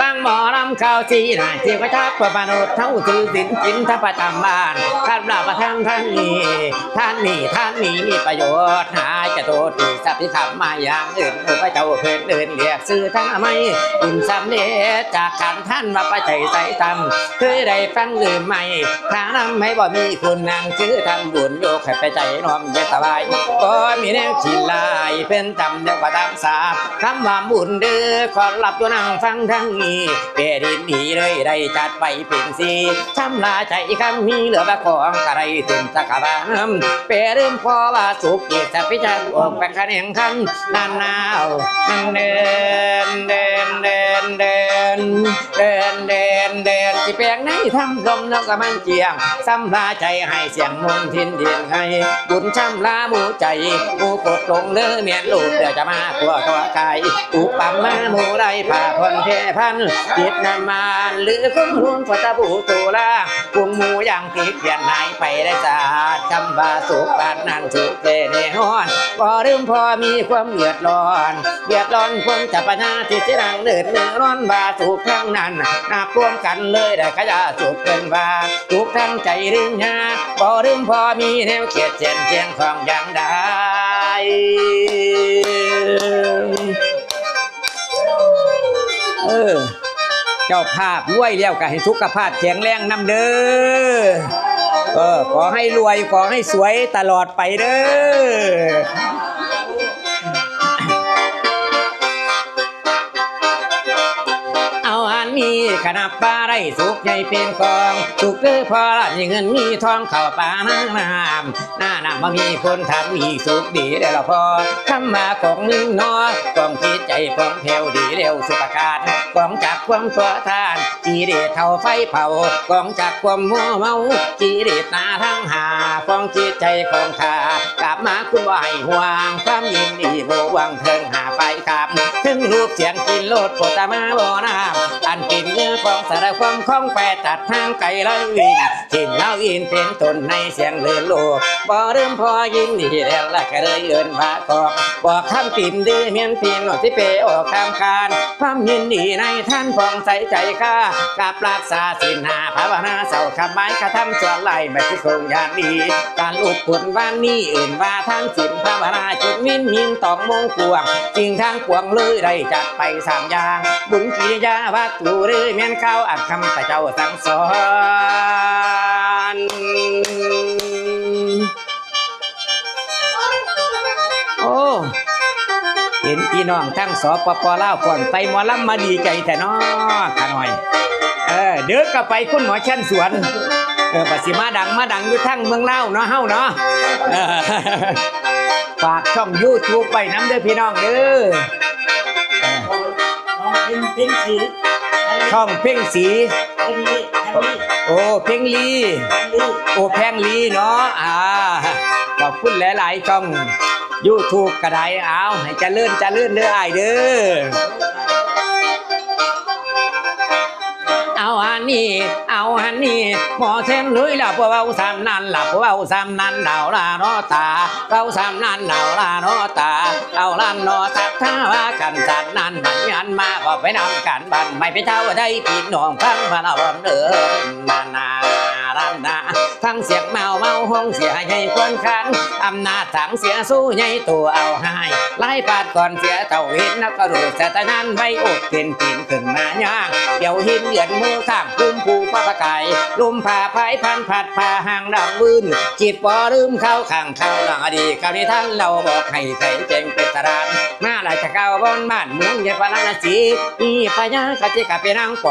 ตั้งหมอลำข้าวสีหน่ายที่กระชับประมนุษย์เท่าถือสินกินทัประจำบ้านท่านราประทังท่านนี้ท่านนี้ท่านนี้มีประโยชน์หาจะโทษที พพิธรรมมาอย่างอื่นโอ้พระเจ้าเพิ่นเดินเรียกซื้อทั้งไม่อุ่นสำเร็จจากการท่านมาประใจใส่ตำคือได้ฟังหรือไม่ถ้านำให้บ่มีคุณนางคือทำบุญโยกให้ไปใจน้อมเยตบายก็มีแนวขีลายเป็นจำเดียวกับตามสาคำว่าบุญเด้อขอรับตัวนั่งฟังทั้งนี้เปรินดีเลยได้จัดไปเป็นสีทำลาใจคำมีเหลือว่ของกระไรถึงสักบามเปริมพอว่าสุขเกียรติพิจารออกแบ่งคะแนนคันนานนาเดินเดินเดินเดินเดินเดิน เดินที่แปลงในทำลมแล้วก็มันเจียงซ้ำลาใจให้เสียงมุนทินเดียงให้บุญช้ำลาหมูใจหมูกดลงเลือเมียนลูกเดี๋ยวจะมาตัวตัวกายอุปมมาหมูไรผ่าพนเทพันจิตนามานหรือคุ้มรุนพตะบูตุลากุงหมูอย่างติดเปลี่ยนหายไปได้สาดคำบาสุขบาดนั่งสุขเทเนฮอนพอลืมพอมีความเดือดร้อนเดือดร้อนความจับปัญหาที่สิรังเดือดเนื้อร้อนบาสุขทั้งนั้นนับรวมกันเลยได้ขยะสุขเป็นบาทุกทั้งใจรึงยาพอลืมพอมีแนวเขียดเช่นเชียงของอย่างใดเออเจ้าภาพรวยแล้วก็ให้สุขภาพแข็งแรงนำเด้อเออขอให้รวยขอให้สวยตลอดไปเด้อีขนาดปลาไรสุกใหญ่เป็นกองสุกเด้อพอละมีเงินมีทองเข้าป่าน้าน้ำหน้าน้ำมามีคนทำมีสุกดีได้อละพอทำมาของนึงนอกองคิดใจฟองแถวดีเร็วสุประการกองจากความตัวทานจีเดเท่าไฟเผากองจากความมัวเมาจีเดชนาทั้งหากองจิตใจของขากลับมาคุณว่าให้ห่วงความยินดีโบวังเทิงหาไปครับถึงรูปเสียงกินโลดโปตามาบ่น้ำอันกินเนื้อของสารความของแปรตัดทางไกลเลยน กินเหล้าอินเป็นตนในเสียงเลือนโลกบ่เริ่มพอยินดีแล้วละก็เลยเอินพากอกบอกคำติ่มดื้อเมียนปีนหน่อที่เปออกทำการความยินดีในท่านฟองใสใจข้ากับรักษาสินหาภาวนาเสาคำไม้กระทำส่วนไหลไม่ที่คงยานดีการอุดผลวันนี้อื่นว่าท่างสินภาวนาจุดมินมินตองมงกวงจริงทางกวงเลยได้จัดไปสามอย่างบุญกิริยาวัตถุหรือเมียนข้าวอัดคำพระเจ้าสั่งสอน โอ้เห็นพี่น้องทั้งสปปลาวก่อนไปหมอลำมาดีใจแต่นอขาหน่อย เออเด้อกลับไปคุณหมอชั้นสวนเออปัสิมาดังมาดังอยู่ทั้งเมืองเล่าเนาะเฮ้าเนาะฝากช่อง YouTube ไปน้ำเด้อพี่น้องเด้อเออเป็นเป็นสี ช่องเพ่งสีเป็นนี่อันนี้โอ้เพ่งลีอันนี้โอ้แพงลีเนาะอ่าขอบคุณหลายๆช่อง YouTube ก็ได้เอาให้เจริญเจริญเด้ออ้ายเด้อ เอา อันนี้ เอาอันนี้หมอเทมเลยล่ะพวกเราสามนันล่ะพวกเราสามนันดาวลาโนตาเราสามนันดาวลาโนตาเอาลันโนสัทธาว่ากันสัตนันบัญญันมาก็ไปนำกันบันไม่ไปเท่าได้ปีน้องฟังพระเราเดินนานารันนาทั้งเสียงเมาเมาห้องเสียใหญ่ควรครั้งอำนาจถังเสียสู้ใหญ่ตัวเอาให้ไล่ปาดก่อนเสียเต่าหินนักกระดูกสตนั้นไว้อดเป็นปีนขึ้นมาย่าง เดี๋ยวหินเหยียดมือข้างคุมผูพระประกายลมผ่าพายพันผัดผ่าห่างดังวืนจิตปอลืมเข้าข้างเข้าหลังอดีตคราวนี้ท่านเราบอกให้ใส่เจงเป็นสรานมาหลายจะเก้าบนบ้านเมืองเยาปานาสีอีพญากะจิกะเป็นนางปอ